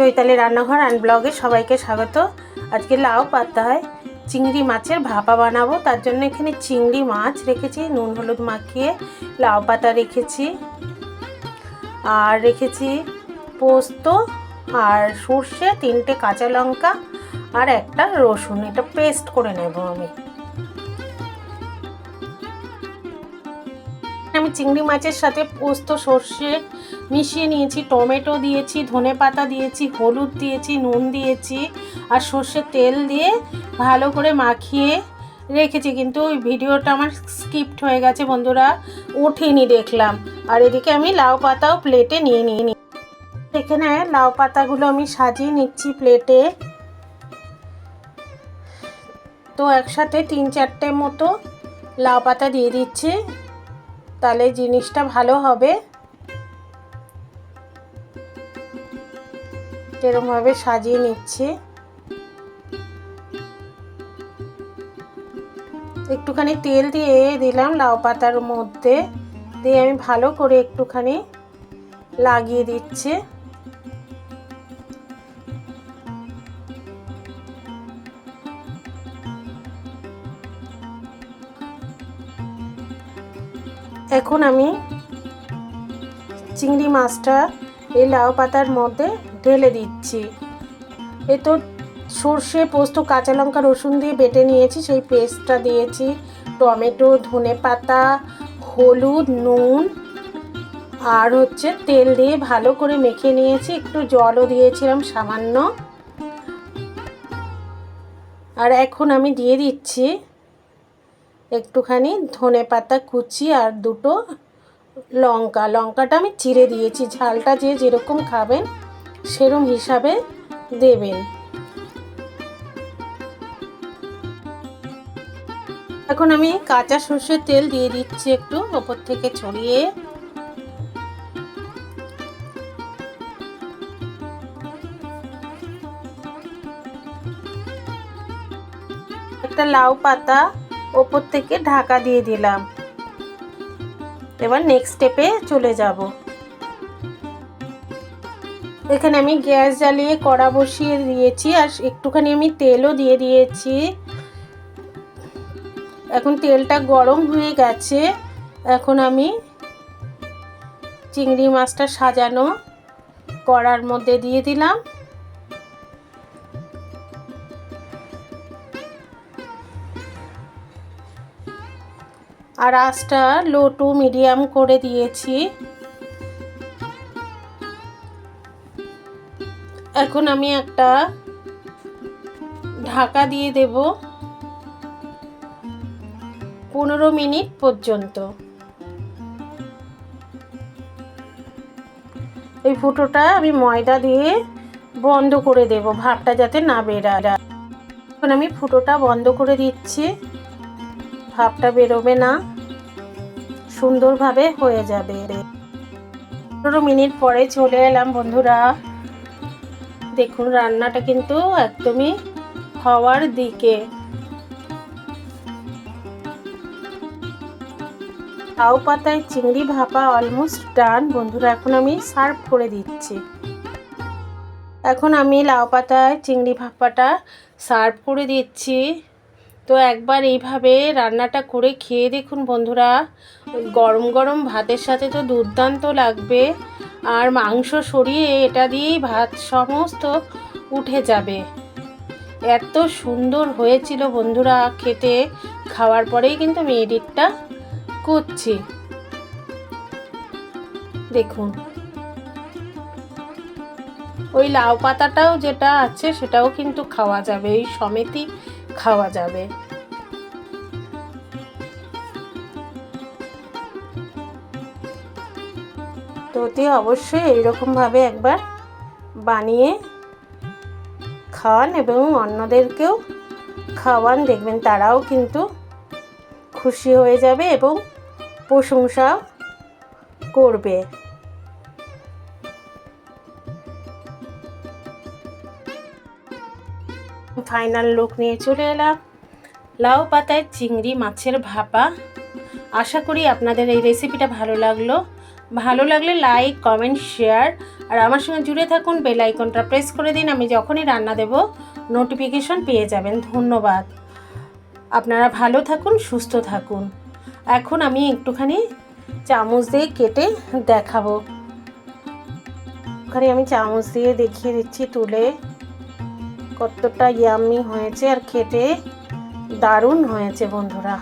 চৈতালি রান্নাঘর অ্যান্ড ব্লগে সবাইকে স্বাগত। আজকে লাউ পাতা হয়, চিংড়ি মাছের ভাপা বানাবো, তার জন্য এখানে চিংড়ি মাছ রেখেছি, নুন হলুদ মাখিয়ে লাউ পাতা রেখেছি। আর রেখেছি পোস্ত আর সর্ষে, তিনটে কাঁচা লঙ্কা আর একটা রসুন, এটা পেস্ট করে নেব আমি। আমি চিংড়ি মাছের সাথে পোস্ত, সর্ষে মিশিয়ে নিয়েছি, টমেটো দিয়েছি, ধনে পাতা দিয়েছি, হলুদ দিয়েছি, নুন দিয়েছি আর সর্ষের তেল দিয়ে ভালো করে মাখিয়ে রেখেছি। কিন্তু ওই ভিডিওটা আমার স্কিপ্ট হয়ে গেছে বন্ধুরা, ওঠেনি দেখলাম। আর এদিকে আমি লাউ পাতাও প্লেটে নিয়ে নিয়ে নি এখানে লাউ পাতাগুলো আমি সাজিয়ে নিচ্ছি প্লেটে। তো একসাথে তিন চারটে মতো লাউ পাতা দিয়ে দিচ্ছি। তাহলে জিনিসটা ভালো হবে। এরমভাবে সাজিয়ে নিচ্ছি। একটুখানি তেল দিয়ে দিলাম লাউ পাতার মধ্যে। দিয়ে আমি ভালো করে একটুখানি লাগিয়ে দিচ্ছি। এখন আমি চিংড়ি মাছটা এই লাউ পাতার মধ্যে ঢেলে দিচ্ছি। এ তো সর্ষে, পোস্ত, কাঁচা লঙ্কা, রসুন দিয়ে বেটে নিয়েছি, সেই পেস্টটা দিয়েছি। টমেটো, ধনে পাতা, হলুদ, নুন আর হচ্ছে তেল দিয়ে ভালো করে মেখে নিয়েছি। একটু জলও দিয়েছিলাম সামান্য। আর এখন আমি দিয়ে দিচ্ছি একটুখানি ধনে পাতা, কুচি আর দুটো লঙ্কা। লঙ্কাটা আমি চিড়ে দিয়েছি। ঝালটা যে যেরকম খাবেন, সেরম হিসাবে দেবেন। এখন আমি কাঁচা সর্ষের তেল দিয়ে দিচ্ছি একটু, ওপর থেকে ছড়িয়ে। একটা লাউ পাতা ওপর থেকে ঢাকা দিয়ে দিলাম। এবার নেক্সট স্টেপে চলে যাব। এখানে আমি গ্যাস জ্বালিয়ে কড়া বসিয়ে দিয়েছি আর একটুখানি আমি তেলও দিয়ে দিয়েছি। এখন তেলটা গরম হয়ে গেছে। এখন আমি চিংড়ি মাছটা সাজানো কড়ার মধ্যে দিয়ে দিলাম। আর আঁচটা লো টু মিডিয়াম করে দিয়েছি। এখন আমি একটা ঢাকা দিয়ে দেব পনেরো মিনিট পর্যন্ত। এই ফুটোটা আমি ময়দা দিয়ে বন্ধ করে দেব ভাবটা যাতে না বেরায়। এখন আমি ফুটোটা বন্ধ করে দিচ্ছি। ভাবটা বেরোবে না। সুন্দরভাবে হয়ে যাবে। পনেরো মিনিট পরে চলে এলাম বন্ধুরা। দেখুন, রান্নাটা কিন্তু একদমই হওয়ার দিকে। লাউ পাতায় চিংড়ি ভাপা অলমোস্ট ডান বন্ধুরা, এখন আমি সার্ভ করে দিচ্ছি। এখন আমি লাউ পাতায় চিংড়ি ভাপাটা সার্ভ করে দিচ্ছি। তো একবার এইভাবে রান্নাটা করে খেয়ে দেখুন বন্ধুরা। গরম গরম ভাতের সাথে তো দুর্দান্ত লাগবে। আর মাংস সরিয়ে এটা দিয়েই ভাত সমস্ত উঠে যাবে। এত সুন্দর হয়েছিল বন্ধুরা খেতে। খাওয়ার পরেই কিন্তু আমি এডিটটা করছি। দেখুন। ওই লাউ পাতাটাও যেটা আছে সেটাও কিন্তু খাওয়া যাবে, এই সমেতই খাওয়া যাবে। তো অতি অবশ্যই এইরকমভাবে একবার বানিয়ে খাওয়ান এবং অন্যদেরকেও খাওয়ান। দেখবেন তারাও কিন্তু খুশি হয়ে যাবে এবং প্রশংসা করবে। ফাইনাল লুক নিয়ে চলে এলাম। লাউ পাতায় চিংড়ি মাছের ভাপা। আশা করি আপনাদের এই রেসিপিটা ভালো লাগল। ভালো লাগলে লাইক কমেন্ট শেয়ার আর আমার সঙ্গে জুড়ে থাকুন বেল আইকনটা প্রেস করে দিন, আমি যখনই রান্না দেব নোটিফিকেশন পেয়ে যাবেন, ধন্যবাদ। আপনারা ভালো থাকুন, সুস্থ থাকুন। এখন আমি একটুখানি চামচ দিয়ে কেটে দেখাবো। ওখানে আমি চামচ দিয়ে দেখিয়ে দিচ্ছি তুলে, কতটা ইয়ামি হয়েছে, আর খেতে দারুণ হয়েছে বন্ধুরা।